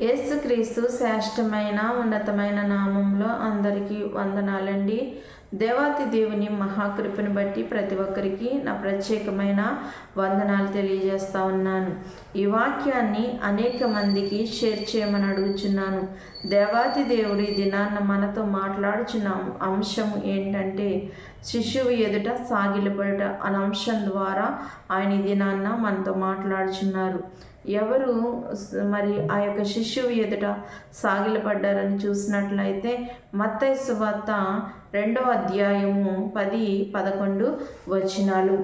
యేసుక్రీస్తు శ్రేష్టమైన ఉన్నతమైన నామంలో అందరికీ వందనాలండి. దేవాతి దేవుని మహాకృపను బట్టి ప్రతి ఒక్కరికి నా ప్రత్యేకమైన వందనాలు తెలియజేస్తా ఉన్నాను. ఈ వాక్యాన్ని అనేక మందికి షేర్ చేయమని అడుగుచున్నాను. దేవాతి దేవుడి దినాన్న మనతో మాట్లాడుచున్న అంశం ఏంటంటే శిశువు ఎదుట సాగిలపడట అనే అంశం ద్వారా ఆయన దినాన్న మనతో మాట్లాడుచున్నారు. ఎవరు మరి ఆ యొక్క శిశువు ఎదుట సాగిలపడ్డారని చూసినట్లయితే మత్తైసు వార్త రెండవ అధ్యాయము పది పదకొండు వచనాలు.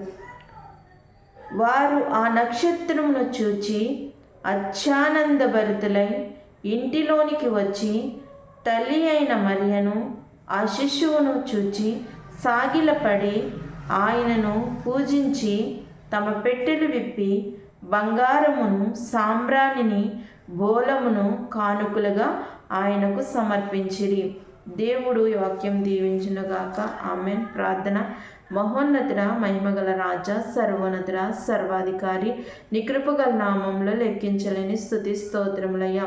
వారు ఆ నక్షత్రమును చూచి అత్యానందభరితులై ఇంటిలోనికి వచ్చి తల్లి అయిన మరియను ఆ శిశువును చూచి సాగిలపడి ఆయనను పూజించి తమ పెట్టెలు విప్పి బంగారమును సాంబ్రాణిని బోలమును కానుకలుగా ఆయనకు సమర్పించిరి. దేవుడు వాక్యం దీవించునుగాక. ఆమెన్. ప్రార్థన మహోన్నతుడ మహిమగల రాజా సర్వోన్నతుడ సర్వాధికారి నికృపగల నామంలో లెక్కించలేని స్థుతి స్తోత్రములయ్యా.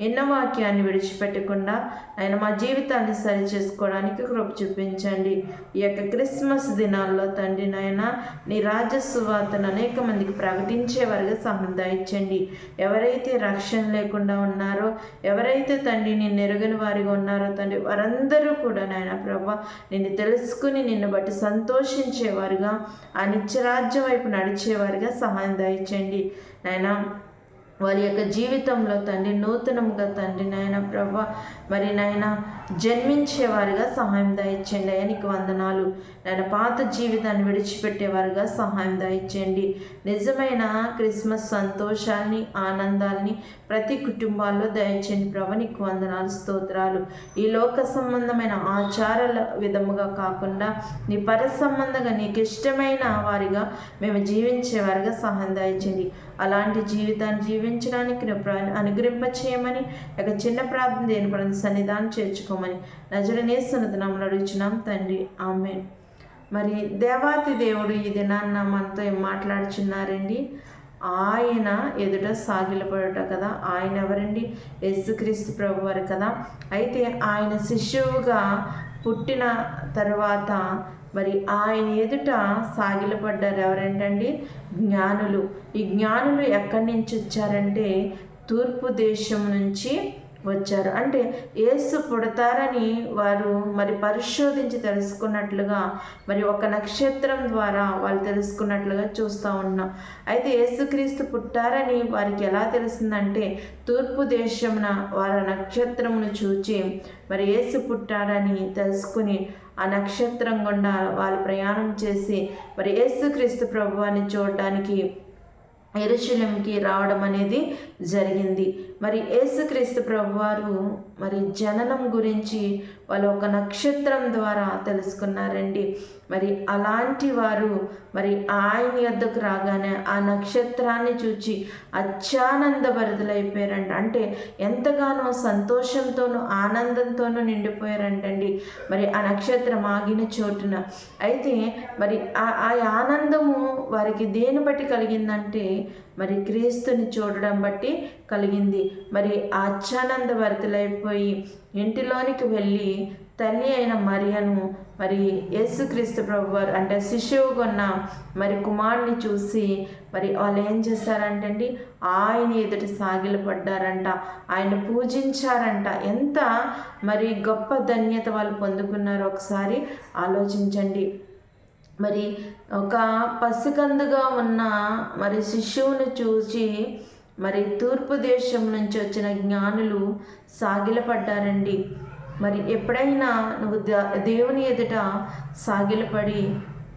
ఎన్న వాక్యాన్ని విడిచిపెట్టకుండా ఆయన మా జీవితాన్ని సరి చేసుకోవడానికి కృప చూపించండి. ఈ యొక్క క్రిస్మస్ దినాల్లో తండ్రి నాయన నీ రాజస్వార్తను సువార్తను అనేక మందికి ప్రకటించే వారిగా సముదాయించండి ఎవరైతే రక్షణ లేకుండా ఉన్నారో ఎవరైతే తండ్రి నిన్ను ఎరుగని వారిగా ఉన్నారో తండ్రి వారందరూ కూడా నాయన ప్రభా నిన్ను తెలుసుకుని నిన్ను బట్టి సంతోషించేవారుగా ఆ నిత్యరాజ్యం వైపు నడిచేవారుగా సహాయం దయచండి నాయన వారి యొక్క జీవితంలో తండ్రి నూతనంగా తండ్రి నాయన ప్రభ మరి నాయన జన్మించేవారుగా సహాయం దాయిచ్చండి అయ్యా నీకు వందనాలు. నాయన పాత జీవితాన్ని విడిచిపెట్టేవారుగా సహాయం దాయిచ్చండి నిజమైన క్రిస్మస్ సంతోషాన్ని ఆనందాల్ని ప్రతి కుటుంబాల్లో దయచేయండి ప్రభ. నీకు వందనాలు స్తోత్రాలు. ఈ లోక సంబంధమైన ఆచారాల విధముగా కాకుండా నీ పర సంబంధంగా నీకు ఇష్టమైన వారిగా మేము జీవించేవారుగా సహాయం దాయించండి అలాంటి జీవితాన్ని జీవించడానికి నువ్వు అనుగ్రహింప చేయమని ఒక చిన్న ప్రార్థన దేని పడిన సన్నిధానం చేర్చుకోమని నజడనేస్తున్నది నమ్మలు అడుగుచున్నాం తండ్రి. ఆమె మరి దేవాతి దేవుడు ఈ దినాన్న మనతో ఏం మాట్లాడుచున్నారండి? ఆయన ఎదుట సాగిలపడట కదా ఆయన ఎవరండి? యేసుక్రీస్తు ప్రభు వారు కదా. అయితే ఆయన శిష్యువుగా పుట్టిన తర్వాత మరి ఆయన ఎదుట సాగిలపడ్డారు ఎవరేంటండి? జ్ఞానులు. ఈ జ్ఞానులు ఎక్కడి నుంచి వచ్చారంటే తూర్పు దేశం నుంచి వచ్చారు. అంటే ఏసు పుడతారని వారు మరి పరిశోధించి తెలుసుకున్నట్లుగా మరి ఒక నక్షత్రం ద్వారా వాళ్ళు తెలుసుకున్నట్లుగా చూస్తూ ఉన్నాం. అయితే యేసుక్రీస్తు పుట్టారని వారికి ఎలా తెలిసిందంటే తూర్పు దేశమున వారి నక్షత్రమును చూచి మరి ఏసు పుట్టాడని తెలుసుకుని ఆ నక్షత్రం గుండా వాళ్ళు ప్రయాణం చేసి మరి యేసుక్రీస్తు ప్రభువాన్ని చూడడానికి ఎరుశలంకి రావడం అనేది జరిగింది. మరి యేసుక్రీస్తు ప్రభువారు మరి జననం గురించి వాళ్ళు ఒక నక్షత్రం ద్వారా తెలుసుకున్నారండి. మరి అలాంటి వారు మరి ఆయన యొద్దకు రాగానే ఆ నక్షత్రాన్ని చూచి అత్యానంద భరితులైపోయారంట. అంటే ఎంతగానో సంతోషంతోనూ ఆనందంతోనూ నిండిపోయారంటండి. మరి ఆ నక్షత్రం ఆగిన చోటున. అయితే మరి ఆ ఆనందము వారికి దేని బట్టి కలిగిందంటే మరి క్రీస్తుని చూడడం బట్టి కలిగింది. మరి ఆ భరితులైపోయి ఇంటిలోనికి వెళ్ళి తల్లి అయిన మరియను మరి యేసుక్రీస్తు ప్రభు వారు అంటే శిశువు కొన్న మరి కుమారుని చూసి మరి వాళ్ళు ఏం చేశారంటండి? ఆయన ఎదుటి సాగిలపడ్డారంట. ఆయన పూజించారంట. ఎంత మరి గొప్ప ధన్యత వాళ్ళు పొందుకున్నారో ఒకసారి ఆలోచించండి. మరి ఒక పసికందుగా ఉన్న మరి శిశువును చూసి మరి తూర్పు దేశం నుంచి వచ్చిన జ్ఞానులు సాగిలపడ్డారండి. మరి ఎప్పుడైనా నువ్వు ద- దేవుని ఎదుట సాగిలపడి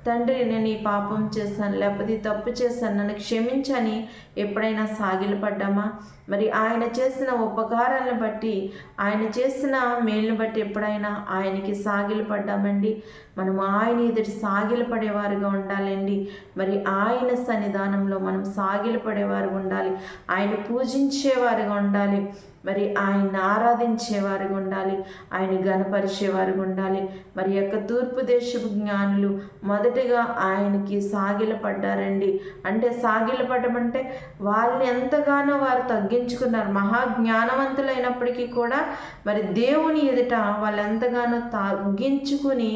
తండ్రి నేను ఈ పాపం చేశాను లేకపోతే తప్పు చేశాను నన్ను క్షమించని ఎప్పుడైనా సాగిలపడ్డామా? మరి ఆయన చేసిన ఉపకారాలను బట్టి ఆయన చేసిన మేలును బట్టి ఎప్పుడైనా ఆయనకి సాగిలపడ్డామండి మనం ఆయన ఎదుటి సాగిలపడేవారుగా ఉండాలండి. మరి ఆయన సన్నిధానంలో మనం సాగిలపడేవారుగా ఉండాలి. ఆయన పూజించేవారుగా ఉండాలి. మరి ఆయన్ని ఆరాధించేవారుగా ఉండాలి. ఆయన గణపరిచేవారుగా ఉండాలి. మరి యొక్క తూర్పు దేశపు జ్ఞానులు మొదటిగా ఆయనకి సాగిలపడ్డారండి అంటే సాగిలపడమంటే వాళ్ళని ఎంతగానో వారు తగ్గి తగ్గించుకున్నారు మహాజ్ఞానవంతులైనప్పటికీ కూడా మరి దేవుని ఎదుట వాళ్ళెంతగానో తగ్గించుకుని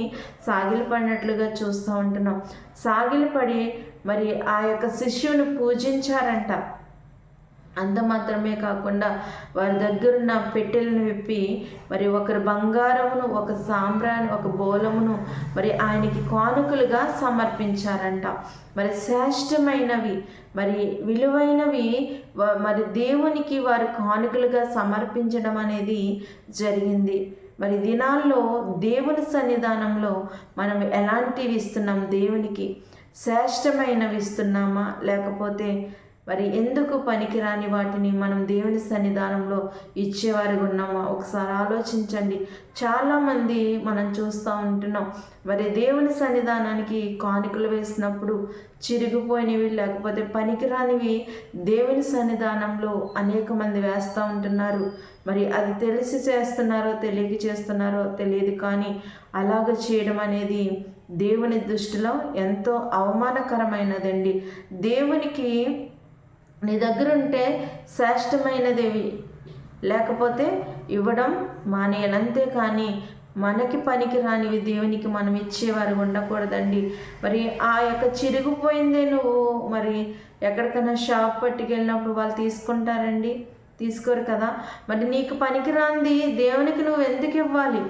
సాగిలపడినట్లుగా చూస్తూ ఉంటున్నాం. సాగిలపడి మరి ఆ యొక్క శిష్యుని పూజించారంట. అంత మాత్రమే కాకుండా వారి దగ్గరున్న పెట్టెలను విప్పి మరి ఒకరు బంగారమును ఒక సాంబ్రాన్ని ఒక బోలమును మరి ఆయనకి కానుకలుగా సమర్పించారంట. మరి శ్రేష్టమైనవి మరి విలువైనవి మరి దేవునికి వారు కానుకలుగా సమర్పించడం అనేది జరిగింది. మరి దినాల్లో దేవుని సన్నిధానంలో మనం ఎలాంటివి ఇస్తున్నాం? దేవునికి శ్రేష్టమైనవి ఇస్తున్నామా? లేకపోతే మరి ఎందుకు పనికిరాని వాటిని మనం దేవుని సన్నిధానంలో ఇచ్చేవారిగా ఉన్నామా? ఒకసారి ఆలోచించండి. చాలామంది మనం చూస్తూ ఉంటున్నాం. మరి దేవుని సన్నిధానానికి కానుకలు వేసినప్పుడు చిరిగిపోయినవి లేకపోతే పనికిరానివి దేవుని సన్నిధానంలో అనేక మంది వేస్తూ ఉంటున్నారు. మరి అది తెలిసి చేస్తున్నారో తెలియక చేస్తున్నారో తెలియదు కానీ అలాగ చేయడం అనేది దేవుని దృష్టిలో ఎంతో అవమానకరమైనదండి. దేవునికి నీ దగ్గర ఉంటే శ్రేష్టమైనదేవి. లేకపోతే ఇవ్వడం మానేయాలంతే కానీ మనకి పనికి రానివి దేవునికి మనం ఇచ్చేవారు ఉండకూడదండి. మరి ఆ యొక్క చిరిగిపోయిందే నువ్వు. మరి ఎక్కడికైనా షాప్ పట్టుకెళ్ళినప్పుడు వాళ్ళు తీసుకుంటారండి. తీసుకోరు కదా. మరి నీకు పనికిరాంది దేవునికి నువ్వు ఎందుకు ఇవ్వాలి?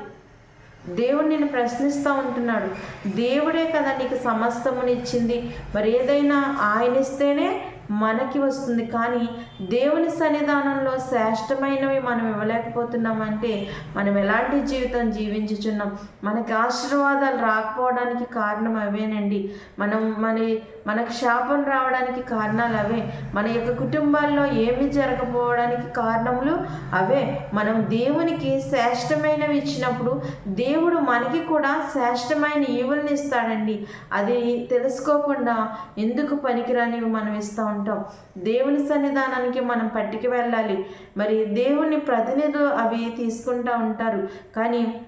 దేవుడు నేను ప్రశ్నిస్తూ ఉంటున్నాడు. దేవుడే కదా నీకు సమస్తమునిచ్చింది. మరి ఏదైనా ఆయన ఇస్తేనే మనకి వస్తుంది. కానీ దేవుని సన్నిధానంలో శ్రేష్టమైనవి మనం ఇవ్వలేకపోతున్నామంటే మనం ఎలాంటి జీవితం జీవించుచున్నాం? మనకి ఆశీర్వాదాలు రాకపోవడానికి కారణం అవేనండి. మనం మన మనకు శాపం రావడానికి కారణాలు అవే. మన యొక్క కుటుంబాల్లో ఏమి జరగకపోవడానికి కారణములు అవే. మనం దేవునికి శ్రేష్టమైనవి ఇచ్చినప్పుడు దేవుడు మనకి కూడా శ్రేష్టమైన ఈవుల్ని ఇస్తాడండి. అది తెలుసుకోకుండా ఎందుకు పనికిరానివి మనం ఇస్తూ ఉంటాం. దేవుని సన్నిధానానికి మనం పట్టుకు వెళ్ళాలి. మరి దేవుని ప్రతినిధులు అవి తీసుకుంటూ ఉంటారు. కానీ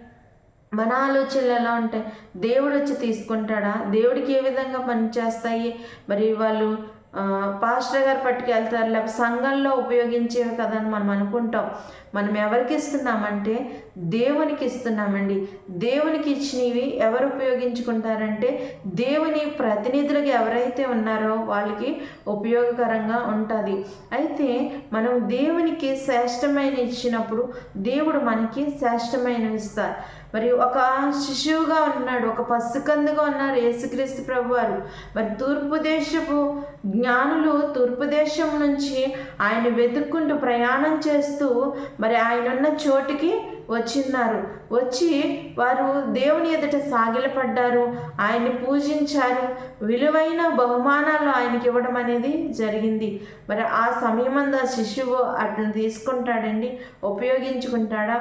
మన ఆలోచనలు ఎలా ఉంటాయి? దేవుడు వచ్చి తీసుకుంటాడా? దేవుడికి ఏ విధంగా పనిచేస్తాయి మరి వాళ్ళు పాస్టర్ గారు పట్టుకెళ్తారు లేకపోతే సంఘంలో ఉపయోగించేవి కదా అని మనం అనుకుంటాం. మనం ఎవరికి ఇస్తున్నామంటే దేవునికి ఇస్తున్నామండి. దేవునికి ఇచ్చినవి ఎవరు ఉపయోగించుకుంటారంటే దేవుని ప్రతినిధులుగా ఎవరైతే ఉన్నారో వాళ్ళకి ఉపయోగకరంగా ఉంటుంది. అయితే మనం దేవునికి శ్రేష్టమైన ఇచ్చినప్పుడు దేవుడు మనకి శ్రేష్టమైనవి ఇస్తారు. మరి ఒక శిశువుగా ఉన్నాడు ఒక పసుకందుగా ఉన్నారు యేసుక్రీస్తు ప్రభు వారు మరి తూర్పు దేశపు జ్ఞానులు తూర్పు దేశం నుంచి ఆయన వెతుక్కుంటూ ప్రయాణం చేస్తూ మరి ఆయన ఉన్న చోటికి వచ్చిన్నారు. వచ్చి వారు దేవుని ఎదుట సాగిలపడ్డారు ఆయన్ని పూజించారు. విలువైన బహుమానాలు ఆయనకి ఇవ్వడం అనేది జరిగింది. మరి ఆ సమయమందు ఆ శిశువు అట్లా తీసుకుంటాడండి ఉపయోగించుకుంటాడా?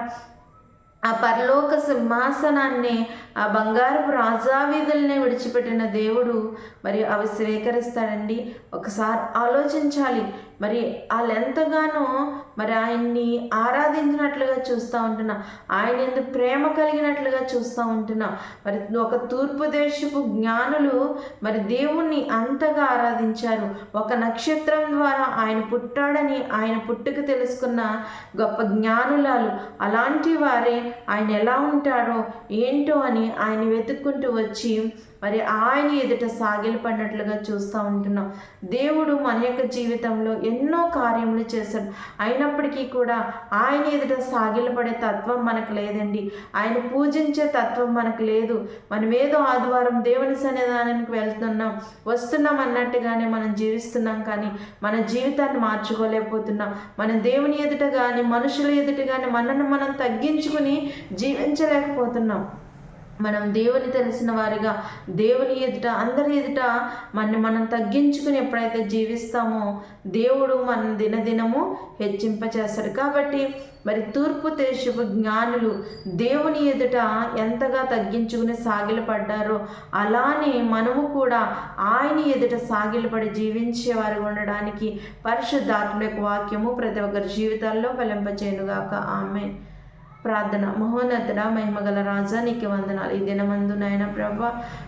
ఆ పరలోక సింహాసనాన్ని ఆ బంగారపు రాజావీధుల్ని విడిచిపెట్టిన దేవుడు మరి అవి స్వీకరిస్తాడండి. ఒకసారి ఆలోచించాలి. మరి వాళ్ళు ఎంతగానో మరి ఆయన్ని ఆరాధించినట్లుగా చూస్తూ ఉంటున్నా. ఆయన ఎందుకు ప్రేమ కలిగినట్లుగా చూస్తూ ఉంటున్నా. మరి ఒక తూర్పు దేశపు జ్ఞానులు మరి దేవుణ్ణి అంతగా ఆరాధించారు. ఒక నక్షత్రం ద్వారా ఆయన పుట్టాడని ఆయన పుట్టుక తెలుసుకున్న గొప్ప జ్ఞానులాలు అలాంటి వారే ఆయన ఎలా ఉంటాడో ఏంటో అని ఆయన వెతుక్కుంటూ వచ్చి మరి ఆయన ఎదుట సాగిలపడినట్లుగా చూస్తూ ఉంటున్నాం. దేవుడు మన యొక్క జీవితంలో ఎన్నో కార్యములు చేశాడు. అయినప్పటికీ కూడా ఆయన ఎదుట సాగిలపడే తత్వం మనకు లేదండి. ఆయన పూజించే తత్వం మనకు లేదు. మనం ఏదో ఆదివారం దేవుని సన్నిధానానికి వెళ్తున్నాం. వస్తున్నాం అన్నట్టుగానే మనం జీవిస్తున్నాం కానీ మన జీవితాన్ని మార్చుకోలేకపోతున్నాం. మన దేవుని ఎదుట కానీ మనుషుల ఎదుట కానీ మనల్ని మనం తగ్గించుకుని జీవించలేకపోతున్నాం. మనం దేవుని తెలిసిన వారిగా దేవుని ఎదుట అందరి ఎదుట మన మనం తగ్గించుకుని ఎప్పుడైతే జీవిస్తామో దేవుడు మన దినదినము హెచ్చింపచేస్తాడు. కాబట్టి మరి తూర్పు దేశపు జ్ఞానులు దేవుని ఎదుట ఎంతగా తగ్గించుకుని సాగిలపడ్డారో అలానే మనము కూడా ఆయన ఎదుట సాగిలపడి జీవించేవారు ఉండడానికి పరిశుద్ధాత్మక వాక్యము ప్రతి ఒక్కరి జీవితాల్లో ఫలింపచేయనుగాక. ఆమె ప్రార్థన. మహోన్నతుడ మహిమగల రాజా నీకు వందనాలు. ఈ దినమందు నాయన ప్రభ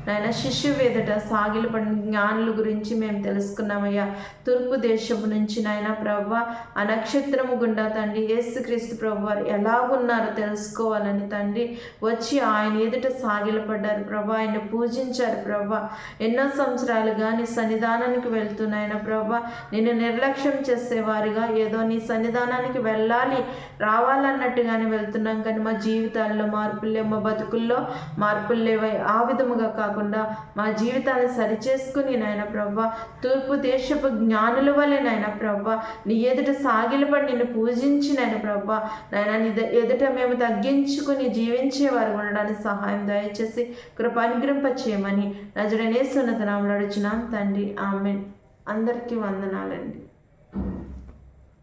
నాయన శిష్యు ఎదుట సాగిలపడిన జ్ఞానుల గురించి మేము తెలుసుకున్నామయ్యా. తూర్పు దేశం నుంచి నాయన ప్రభ ఆ నక్షత్రము గుండా తండ్రి యేసుక్రీస్తు ప్రభు వారు ఎలాగున్నారో తెలుసుకోవాలని తండ్రి వచ్చి ఆయన ఎదుట సాగిలపడ్డారు ప్రభా. ఆయన పూజించారు ప్రభా. ఎన్నో సంవత్సరాలుగా నీ సన్నిధానానికి వెళ్తున్నాయన ప్రభా నిన్ను నిర్లక్ష్యం చేసేవారుగా. ఏదో నీ సన్నిధానానికి వెళ్ళాలి రావాలన్నట్టుగానే వెళ్తున్నా కానీ మా జీవితాల్లో మార్పులు మా బతుకుల్లో మార్పులు లేవై. ఆ విధముగా కాకుండా మా జీవితాన్ని సరిచేసుకుని నాయన ప్రభా తూర్పు దేశపు జ్ఞానుల వలె నాయన ప్రభా నీ ఎదుట సాగిలపడి నిన్ను పూజించి నాయన ప్రభా నాయన నీ ఎదుట మేము తగ్గించుకుని జీవించేవారు ఉండడానికి సహాయం దయచేసి కృపానుగ్రహింప చేయమని నజడనే సున్నతనాములు అడుచున్నాం. తండ్రి ఆమె అందరికీ వందనాలండి.